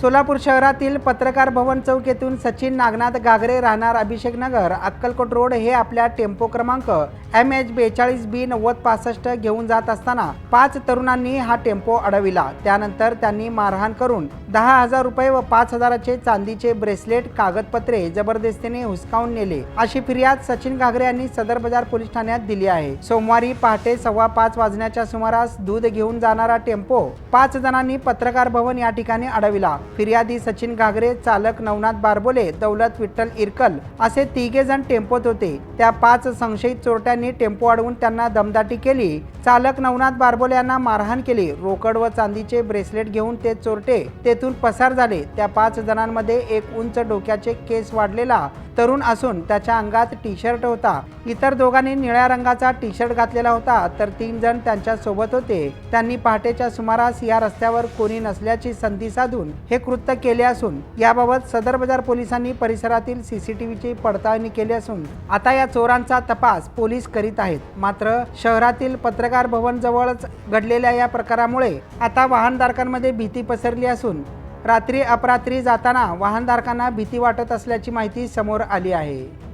सोलापूर शहरातील पत्रकार भवन चौक येथून सचिन नागनाथ गागरे राहणार अभिषेक नगर अक्कलकोट रोड हे आपल्या टेम्पो क्रमांक एम एच बेचाळीस बी नव्वद पासष्ट घेऊन जात असताना पाच तरुणांनी हा टेम्पो अडविला. त्यानंतर त्यांनी मारहाण करून दहा हजार रुपये व पाच हजाराचे चांदीचे ब्रेसलेट कागदपत्रे जबरदस्तीने हुसकावून नेले अशी फिर्याद सचिन घागरे यांनी सदर बाजार पोलीस ठाण्यात दिली आहे. सोमवारी पहाटे सव्वा पाच वाजण्याच्या सुमारास दूध घेऊन जाणारा टेम्पो पाच जणांनी पत्रकार भवन या ठिकाणी अडविला. फिर्यादी सचिन घागरे चालक नवनाथ बारबोले दौलत विठ्ठल इरकल असे तिघे जण टेम्पोत होते. त्या पाच संशयित चोरट्यांनी टेम्पो अडवून त्यांना दमदाटी केली. चालक नवनाथ बारबोले यांना मारहाण केली. रोकड व चांदीचे ब्रेसलेट घेऊन ते चोरटे तेथून पसार झाले. त्या पाच जणांमध्ये एक उंच डोक्याचे केस वाढलेला तरुण असून त्याच्या अंगात टी शर्ट होता. इतर दोघांनी निळ्या रंगाचा टी शर्ट घातलेला होता तर तीन जण त्यांच्यासोबत होते. त्यांनी पहाटेच्या सुमारास या रस्त्यावर कोणी नसल्याची संधी साधून हे कृत्य केले असून याबाबत सदर बाजार पोलिसांनी परिसरातील सीसीटीव्हीची पडताळणी केली असून आता या चोरांचा तपास पोलीस करीत आहेत. मात्र शहरातील पत्रकार भवन जवळच घडलेल्या या प्रकारामुळे आता वाहनधारकांमध्ये भीती पसरली असून रात्री अपरात्री जाताना वाहनधारकांना भीती वाटत असल्याची माहिती समोर आली आहे.